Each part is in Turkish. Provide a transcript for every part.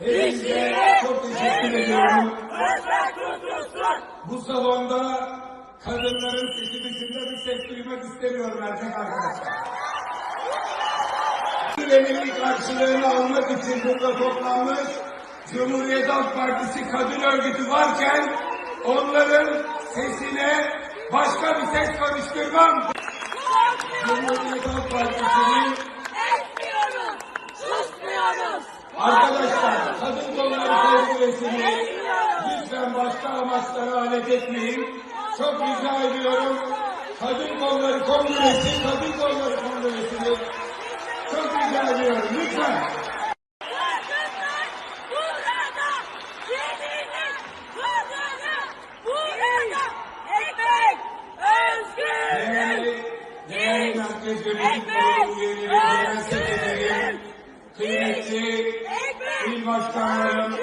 Hepinize çok teşekkür ediyorum. Bu salonda kadınların sesi dışında bir ses duymak istemiyorum erkek arkadaşlar. Emeği karşılığını almak için burada toplanmış Cumhuriyet Halk Partisi kadın örgütü varken onların sesine başka bir ses karıştırmam. Cumhuriyet Halk Partisi'nin Etmiyoruz, susmuyoruz. Arkadaşlar kadın kongresini lütfen başka amaçlara alet etmeyin. Çok rica ediyorum. Kadın kolları kongresi, kadın kolları kongresini çok rica ediyorum. Lütfen. Merkez yönetim kurulu üyeleri, genel sekreterim, kıymetli il başkanlarım,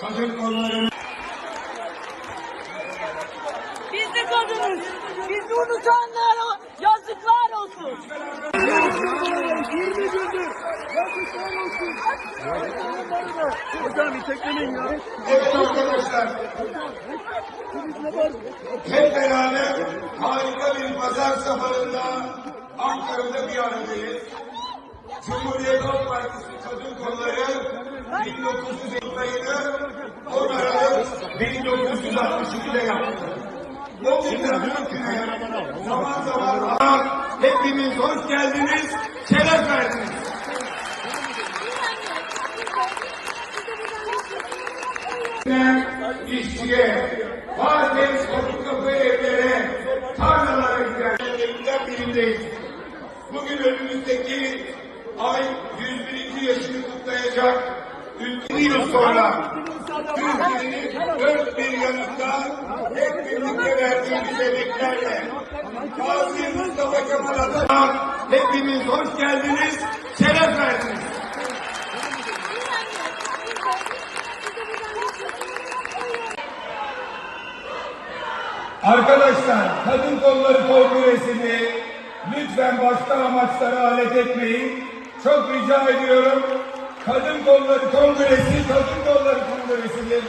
kadın kolları Biz de kadınız. Bizi unutanlara yazıklar olsun. 20 gündür yazıklar olsun. Hocam iteklemeyin ya. Evet arkadaşlar, hep beraber harika bir pazar sabahında Ankara'da bir aradayız. Cumhuriyet Halk Partisi Kadın Kolları 1900 yılını 10 Aralık 1962'de yaptı. O günden bugüne zaman zaman hepiniz hoş geldiniz, şeref verdiniz. işçiye, bazen kapı kapı evlere, tarlalara gidenlerinden birindeyiz. Bugün önümüzdeki ay 101. yaşını kutlayacak ülke yıl sonra Türkiye'nin dört bir yanında hep birlikte verdiğimiz emeklerle Gazi Mustafa Kemal Atatürk hepiniz hoş geldiniz, şeref verdiniz. Arkadaşlar kadın kolları kongresini lütfen başka amaçlara alet etmeyin. Çok rica ediyorum. Kadın kolları kongresi, kadın kolları kongresini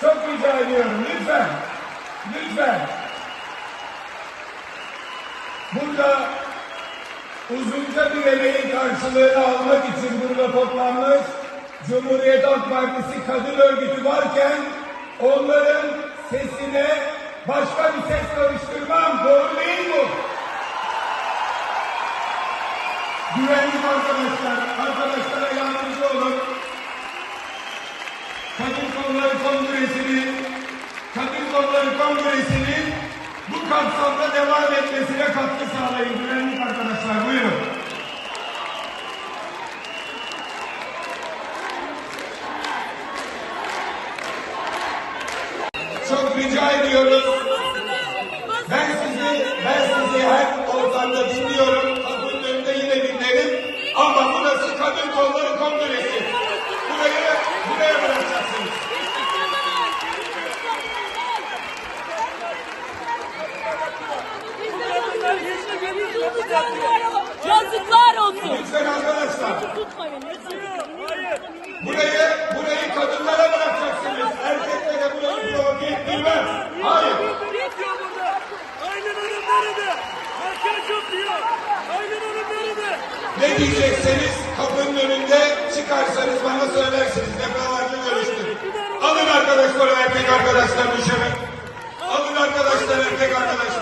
çok rica ediyorum. Lütfen. Lütfen. Burada uzunca bir emeğin karşılığını almak için burada toplanmış Cumhuriyet Halk Partisi kadın örgütü varken onların sesine başka bir ses karıştırmam. Doğru değil bu. Güvenlik arkadaşlar, arkadaşlara yardımcı olun. Kadın Kolları Kongresi'nin, Kadın Kolları Kongresi'nin bu kapsamda devam etmesine katkı sağlayın güvenlik arkadaşlar. Buyurun. Çok rica ediyoruz. Kolları Kongresi. Burayı, buraya bırakacaksınız. Yazıklar olsun. Lütfen arkadaşlar. Tutmayın. Burayı Ne diyecekseniz kapının önünde çıkarsanız bana söylersiniz. Defalarca görüştük. Alın arkadaşlar erkek arkadaşlar dışarı. Alın arkadaşlar erkek arkadaşlar.